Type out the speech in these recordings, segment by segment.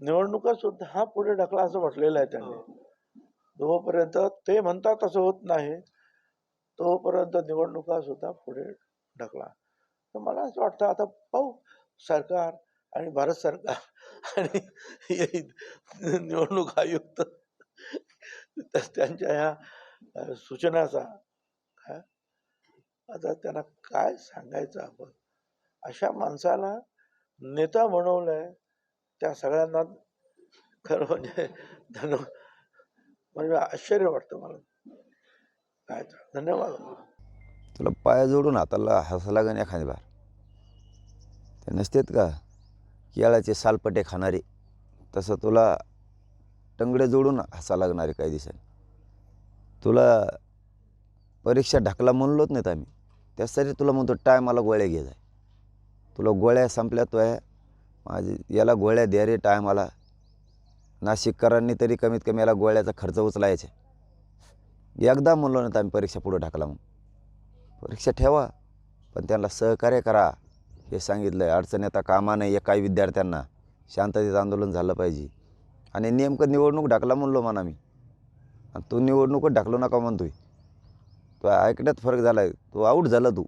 निवडणुका सुद्धा पुढे ढकला असं म्हटलेलं आहे त्यांनी. जोपर्यंत ते म्हणतात तसं होत नाही. तोपर्यंत निवडणुका सुद्धा पुढे ढकला. तर मला असं वाटतं आता पाहू सरकार आणि भारत सरकार आणि निवडणूक आयुक्त त्यांच्या ह्या सूचनाचा आता त्यांना काय सांगायचं आपण? अशा माणसाला नेता बनवलंय. त्या सगळ्यांना खरं म्हणजे धन्य म्हणजे आश्चर्य वाटतं मला. काय धन्यवाद. तुला पाया जोडून हाताला हसायला लागन एखादी बार. ते नसतेत का? केळाचे सालपटे खाणारे. तसं तुला टंगडे जोडून हसा लागणारे काही दिवसांनी. तुला परीक्षा ढकला म्हणलोच नाहीत आम्ही. त्यासाठी तुला म्हणतो टायमाला गोळ्या घे जाय. तुला गोळ्या संपल्या तो आहे माझी याला गोळ्या द्या रे टायमाला. नाशिककरांनी तरी कमीत कमी याला गोळ्याचा खर्च उचलायचा. एकदा म्हणलो नाही तर आम्ही परीक्षा पुढं ढकला मग परीक्षा ठेवा पण त्यांना सहकार्य करा. हे सांगितलं आहे अडचण येता कामा नाही आहे काही विद्यार्थ्यांना. शांततेचं आंदोलन झालं पाहिजे. आणि नेमकं निवडणूक ढकला म्हणलो म्हणा मी. आणि तू निवडणूकच ढकलू नका म्हणतोय. तो ऐकण्यात फरक झाला आहे तो आऊट झाला तू.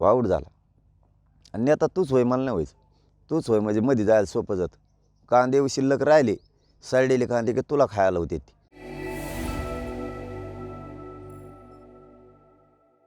तो आऊट झाला. आणि आता तूच होय मला नाही व्हायचं तूच होय म्हणजे मध्ये जायला सोपं जातं. कांदे शिल्लक राहिले सडलेले कांदे की तुला खायला होते ते